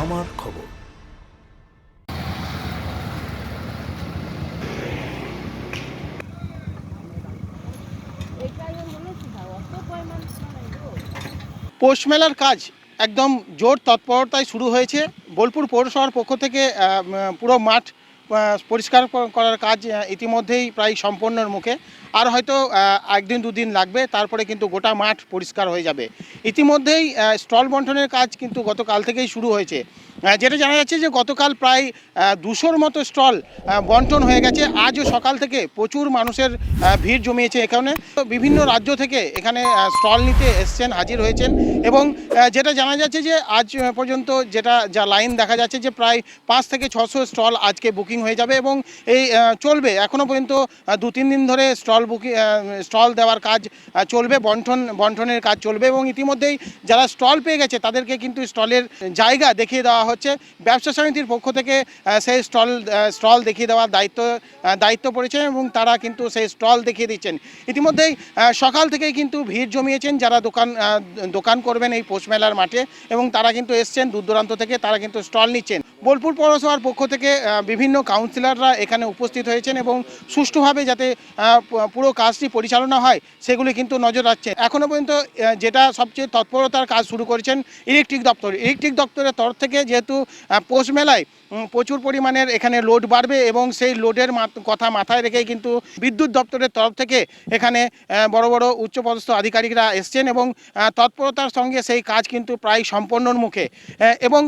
আমার খবর। পৌষ মেলার কাজ একদম জোর তৎপরতায় শুরু হয়েছে। বোলপুর পৌরসভার পক্ষ থেকে পুরো মাঠ পরিষ্কার করার কাজ ইতিমধ্যেই প্রায় সম্পন্নর মুখে। আর হয়তো একদিন দুদিন লাগবে, তারপরে কিন্তু গোটা মাঠ পরিষ্কার হয়ে যাবে। ইতিমধ্যেই স্টল বন্টনের কাজ কিন্তু গতকাল থেকেই শুরু হয়েছে। যেটা জানা যাচ্ছে যে গতকাল প্রায় দুশোর মতো স্টল বন্টন হয়ে গেছে। আজও সকাল থেকে প্রচুর মানুষের ভিড় জমিয়েছে এখানে বিভিন্ন রাজ্য থেকে এখানে স্টল নিতে এসছেন, হাজির হয়েছেন এবং যেটা জানা যাচ্ছে যে আজ পর্যন্ত যেটা, যা লাইন দেখা যাচ্ছে যে প্রায় পাঁচ থেকে ছশো স্টল আজকে বুকিং হয়ে যাবে এবং এই চলবে। এখনও পর্যন্ত দু তিন দিন ধরে স্টল বুকিং স্টল দেওয়ার কাজ চলবে, বন্টন, বন্টনের কাজ চলবে এবং ইতিমধ্যেই যারা স্টল পেয়ে গেছে তাদেরকে কিন্তু স্টলের জায়গা দেখিয়ে দেওয়া হচ্ছে। ব্যবসা সমিতির পক্ষ থেকে সেই স্টল স্টল দেখিয়ে দেওয়ার দায়িত্ব দায়িত্ব পড়েছে এবং তারা কিন্তু সেই স্টল দেখিয়ে দিচ্ছেন। ইতিমধ্যেই সকাল থেকেই কিন্তু ভিড় জমিয়েছেন যারা দোকান দোকান করবেন এই পৌষ মেলার মাঠে এবং তারা কিন্তু এসছেন, দূর দূরান্ত থেকে তারা কিন্তু স্টল নিচ্ছেন। বোলপুর পৌরসভার পক্ষ থেকে বিভিন্ন কাউন্সিলররা এখানে উপস্থিত হয়েছেন এবং সুষ্ঠুভাবে যাতে পুরো কাজটি পরিচালনা হয়, সেগুলি কিন্তু নজর রাখছে এখনও পর্যন্ত যেটা সবচেয়ে তৎপরতার কাজ শুরু করেছেন ইলেকট্রিক দপ্তর। ইলেকট্রিক দপ্তরের তরফ থেকে যেহেতু পৌষ মেলায় প্রচুর পরিমাণের এখানে লোড বাড়বে এবং সেই লোডের কথা মাথায় রেখেই কিন্তু বিদ্যুৎ দপ্তরের তরফ থেকে এখানে বড় বড় উচ্চপদস্থ আধিকারিকরা এসছেন এবং তৎপরতার সঙ্গে সেই কাজ কিন্তু প্রায় সম্পন্নর মুখে। এবং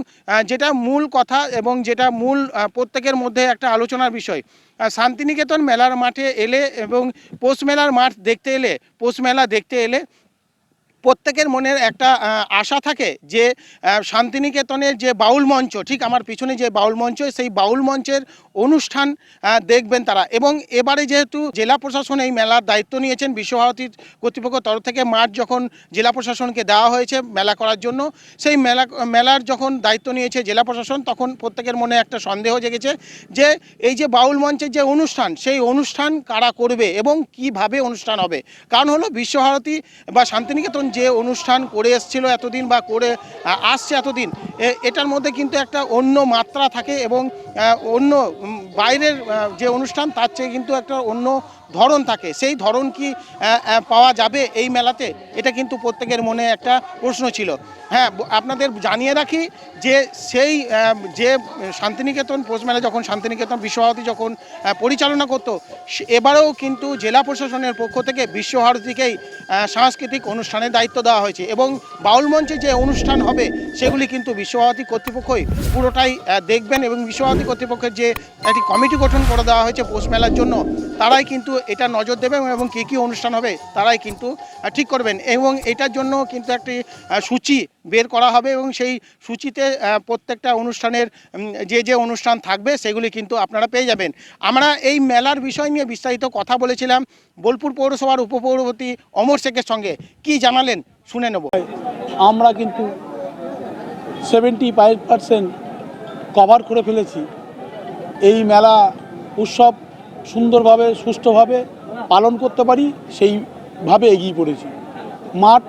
যেটা মূল কথা এবং যেটা মূল প্রত্যেকের মধ্যে একটা আলোচনার বিষয়। আর শান্তিনিকেতন মেলার মাঠে এলে এবং পৌষ মেলার মাঠ দেখতে এলে পৌষ মেলা দেখতে এলে প্রত্যেকের মনের একটা আশা থাকে যে আহ, শান্তিনিকেতনের যে বাউল মঞ্চ ঠিক আমার পিছনে যে বাউল মঞ্চ সেই বাউল মঞ্চের অনুষ্ঠান দেখবেন তারা। এবং এবারে যেহেতু জেলা প্রশাসন এই মেলার দায়িত্ব নিয়েছেন বিশ্বভারতীর কর্তৃপক্ষ তরফ থেকে মাঠ যখন জেলা প্রশাসনকে দেওয়া হয়েছে মেলা করার জন্য সেই মেলা মেলার যখন দায়িত্ব নিয়েছে জেলা প্রশাসন তখন প্রত্যেকের মনে একটা সন্দেহ জেগেছে যে এই যে বাউল মঞ্চের যে অনুষ্ঠান সেই অনুষ্ঠান কারা করবে এবং কীভাবে অনুষ্ঠান হবে? কারণ হলো বিশ্বভারতী বা শান্তিনিকেতন যে অনুষ্ঠান করে এসছিল এতদিন বা করে আসছে এতদিন এটার মধ্যে কিন্তু একটা অন্য মাত্রা থাকে এবং অন্য বাইরের যে অনুষ্ঠান, তার চেয়ে কিন্তু একটা অন্য ধরন থাকে। সেই ধরন কি পাওয়া যাবে এই মেলাতে? এটা কিন্তু প্রত্যেকের মনে একটা প্রশ্ন ছিল। হ্যাঁ আপনাদের জানিয়ে রাখি যে সেই যে শান্তিনিকেতন পৌষ মেলা যখন শান্তিনিকেতন বিশ্বভারতী যখন পরিচালনা করতো এবারেও কিন্তু জেলা প্রশাসনের পক্ষ থেকে বিশ্বভারতীকেই সাংস্কৃতিক অনুষ্ঠানের দায়িত্ব দেওয়া হয়েছে এবং বাউল মঞ্চে যে অনুষ্ঠান হবে, সেগুলি কিন্তু বিশ্বভারতী কর্তৃপক্ষই পুরোটাই দেখবেন এবং বিশ্বভারতী কর্তৃপক্ষের যে একটি কমিটি গঠন করে দেওয়া হয়েছে পৌষ মেলার জন্য, তারাই কিন্তু এটা নজর দেবে এবং কী কী অনুষ্ঠান হবে তারাই কিন্তু ঠিক করবেন। এবং এটার জন্য কিন্তু একটি সূচি বের করা হবে এবং সেই সূচিতে প্রত্যেকটা অনুষ্ঠানের যে যে অনুষ্ঠান থাকবে সেগুলি কিন্তু আপনারা পেয়ে যাবেন। আমরা এই মেলার বিষয় নিয়ে বিস্তারিত কথা বলেছিলাম বোলপুর পৌরসভার উপপৌরপতি অমর শেখের সঙ্গে। কি জানালেন? শুনে নেব। আমরা কিন্তু সেভেন্টি ফাইভ পার্সেন্ট কভার করে ফেলেছি। এই মেলা উৎসব সুন্দরভাবে, সুষ্ঠুভাবে পালন করতে পারি, সেইভাবে এগিয়ে পড়েছি। মাঠ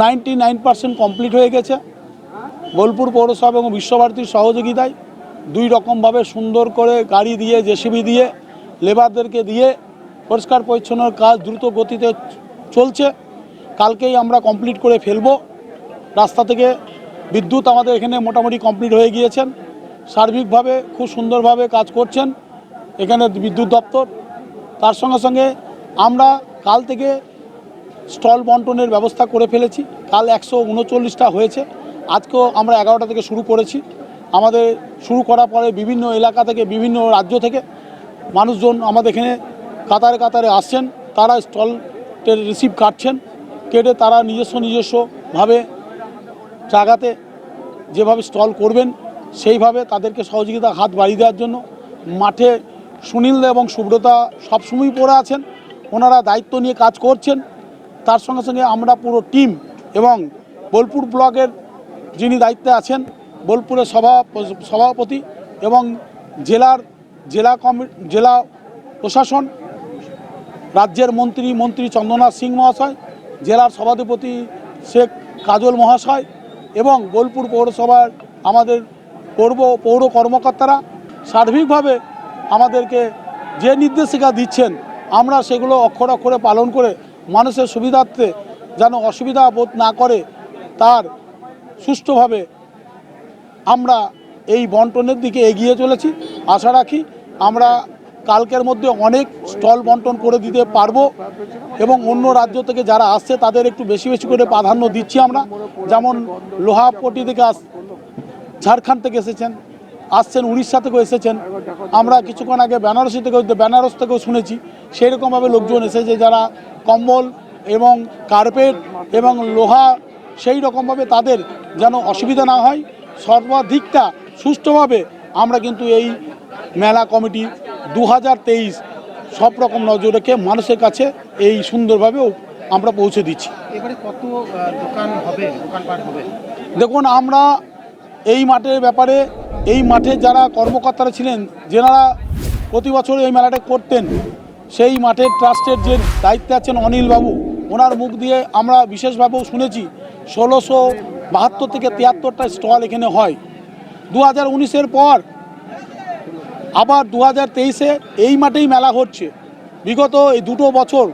নাইনটি নাইন পার্সেন্ট কমপ্লিট হয়ে গেছে। বোলপুর পৌরসভা এবং বিশ্বভারতীর সহযোগিতায় দুই রকমভাবে সুন্দর করে গাড়ি দিয়ে, জেসিবি দিয়ে, লেবারদেরকে দিয়ে পরিষ্কার পরিচ্ছন্নর কাজ দ্রুত গতিতে চলছে। কালকেই আমরা কমপ্লিট করে ফেলব। রাস্তা থেকে বিদ্যুৎ আমাদের এখানে মোটামুটি কমপ্লিট হয়ে গিয়েছেন। সার্বিকভাবে খুব সুন্দরভাবে কাজ করছেন এখানে বিদ্যুৎ দপ্তর। তার সঙ্গে সঙ্গে আমরা কাল থেকে স্টল বন্টনের ব্যবস্থা করে ফেলেছি। কাল একশো উনচল্লিশটা হয়েছে। আজকেও আমরা এগারোটা থেকে শুরু করেছি। আমাদের শুরু করার পরে বিভিন্ন এলাকা থেকে, বিভিন্ন রাজ্য থেকে মানুষজন আমাদের এখানে কাতারে কাতারে আসছেন। তারা স্টলের রিসিভ কাটছেন। কেটে তারা নিজস্ব নিজস্বভাবে জায়গাতে যেভাবে স্টল করবেন সেইভাবে তাদেরকে সহযোগিতা, হাত বাড়িয়ে দেওয়ার জন্য মাঠে সুনীল এবং সুব্রতা সবসময় পড়ে আছেন। ওনারা দায়িত্ব নিয়ে কাজ করছেন। তার সঙ্গে সঙ্গে আমরা পুরো টিম এবং বোলপুর ব্লকের যিনি দায়িত্বে আছেন, বোলপুরের সভা, সভাপতি এবং জেলার জেলা কমি, জেলা প্রশাসন, রাজ্যের মন্ত্রী মন্ত্রী চন্দ্রনাথ সিং মহাশয়, জেলার সভাধিপতি শেখ কাজল মহাশয় এবং বোলপুর পৌরসভার আমাদের পৌর পৌর কর্মকর্তারা সার্বিকভাবে আমাদেরকে যে নির্দেশিকা দিচ্ছেন, আমরা সেগুলো অক্ষর অক্ষরে পালন করে মানুষের সুবিধার্থে যেন অসুবিধা বোধ না করে, তার সুষ্ঠুভাবে আমরা এই বন্টনের দিকে এগিয়ে চলেছি। আশা রাখি আমরা কালকের মধ্যে অনেক স্টল বন্টন করে দিতে পারব এবং অন্য রাজ্য থেকে যারা আসছে, তাদের একটু বেশি বেশি করে প্রাধান্য দিচ্ছি আমরা। যেমন লোহাপটি থেকে আস ঝাড়খণ্ড থেকে এসেছেন আসছেন উড়িষ্যা থেকেও এসেছেন। আমরা কিছুক্ষণ আগে বেনারসি থেকে বেনারস থেকেও শুনেছি সেই রকমভাবে লোকজন এসেছে যারা কম্বল এবং কার্পেট এবং লোহা সেই রকমভাবে তাদের যেন অসুবিধা না হয়। সর্বাধিকটা সুষ্ঠুভাবে আমরা কিন্তু এই মেলা কমিটি দু হাজার তেইশ সব রকম নজর রেখে মানুষের কাছে এই সুন্দরভাবে আমরা পৌঁছে দিচ্ছি। এবারে কত দোকান হবে? দেখুন আমরা এই মাঠের ব্যাপারে, এই মাঠে যারা কর্মকর্তারা ছিলেন, যেনারা প্রতি বছর এই মেলাটা করতেন, সেই মাঠের ট্রাস্টের যে দায়িত্বে আছেন অনিল বাবু ওনার মুখ দিয়ে আমরা বিশেষভাবেও শুনেছি, ষোলোশো বাহাত্তর থেকে তিয়াত্তরটা স্টল এখানে হয়। দু হাজার উনিশের পর, আবার দু হাজার তেইশে এই মাঠেই মেলা হচ্ছে। বিগত এই দুটো বছর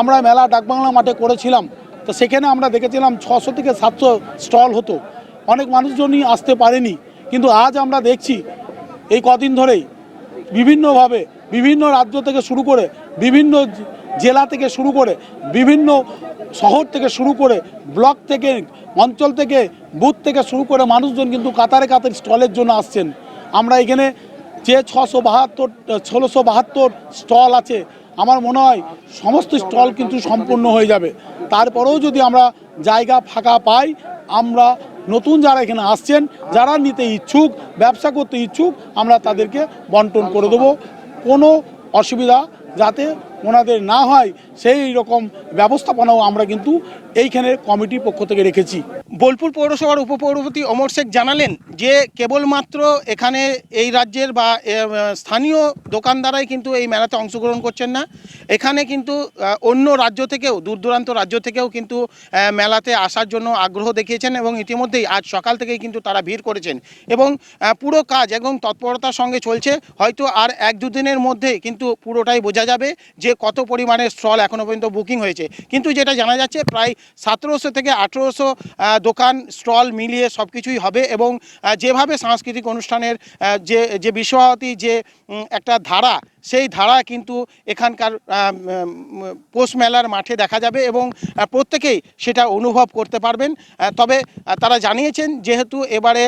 আমরা মেলা ডাকবাংলা মাঠে করেছিলাম, তো সেখানে আমরা দেখেছিলাম ছশো থেকে সাতশো স্টল হতো। অনেক মানুষজনই আসতে পারেনি। কিন্তু আজ আমরা দেখছি এই কদিন ধরেই বিভিন্নভাবে বিভিন্ন রাজ্য থেকে শুরু করে বিভিন্ন জেলা থেকে শুরু করে বিভিন্ন শহর থেকে শুরু করে ব্লক থেকে, অঞ্চল থেকে, বুথ থেকে শুরু করে মানুষজন কিন্তু কাতারে কাতার স্টলের জন্য আসছেন। আমরা এখানে যে ছশো বাহাত্তর, ষোলোশো বাহাত্তর স্টল আছে, আমার মনে হয় সমস্ত স্টল কিন্তু সম্পূর্ণ হয়ে যাবে। তারপরেও যদি আমরা জায়গা ফাঁকা পাই, আমরা নতুন যারা এখানে আসছেন, যারা নিতে ইচ্ছুক, ব্যবসা করতে ইচ্ছুক, আমরা তাদেরকে বন্টন করে দেবো। কোনো অসুবিধা যাতে ওনাদের না হয়, সেই রকম ব্যবস্থাপনাও আমরা কিন্তু এইখানে কমিটির পক্ষ থেকে রেখেছি। বোলপুর পৌরসভার উপপৌরপতি অমর শেখ জানালেন যে, কেবলমাত্র এখানে এই রাজ্যের বা স্থানীয় দোকানদারাই কিন্তু এই মেলাতে অংশগ্রহণ করছেন না। এখানে কিন্তু অন্য রাজ্য থেকেও, দূর দূরান্ত রাজ্য থেকেও কিন্তু মেলাতে আসার জন্য আগ্রহ দেখিয়েছেন এবং ইতিমধ্যেই আজ সকাল থেকেই কিন্তু তারা ভিড় করেছেন। এবং পুরো কাজ এবং তৎপরতার সঙ্গে চলছে। হয়তো আর এক দুদিনের মধ্যে কিন্তু পুরোটাই বোঝা যাবে যে কত পরিমাণে স্টল এখনও পর্যন্ত বুকিং হয়েছে। কিন্তু যেটা জানা যাচ্ছে, প্রায় সতেরোশো থেকে আঠেরোশো দোকান স্টল মিলিয়ে সব কিছুই হবে এবং যেভাবে সাংস্কৃতিক অনুষ্ঠানের যে যে বিশ্বভারতী যে একটা ধারা, সেই ধারা কিন্তু এখানকার পৌষ মেলার মাঠে দেখা যাবে এবং প্রত্যেকেই সেটা অনুভব করতে পারবেন। তবে তারা জানিয়েছেন যেহেতু এবারে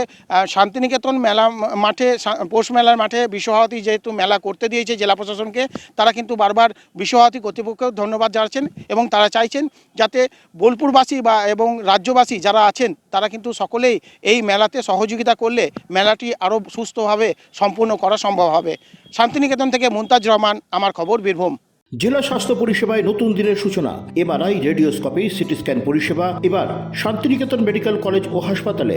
শান্তিনিকেতন মেলা মাঠে পৌষ মেলার মাঠে বিশ্বভারতী যেহেতু মেলা করতে দিয়েছে জেলা প্রশাসনকে, তারা কিন্তু বারবার বিশ্বভারতী কর্তৃপক্ষকেও ধন্যবাদ জানাচ্ছেন এবং তারা চাইছেন যাতে বোলপুরবাসী বা এবং রাজ্যবাসী যারা আছেন, তারা কিন্তু সকলেই এই মেলাতে সহযোগিতা করলে মেলাটি আরও সুস্থভাবে সম্পূর্ণ করা সম্ভব হবে। শান্তিনিকেতন থেকে মুমতাজ রহমান, আমার খবর, বীরভূম। জেলা স্বাস্থ্য পরিষেবায় নতুন দিনের সূচনা এবার এমআরআই, রেডিওস্কোপি সিটি স্ক্যান পরিষেবা, এবার শান্তিনিকেতন মেডিকেল কলেজ ও হাসপাতালে।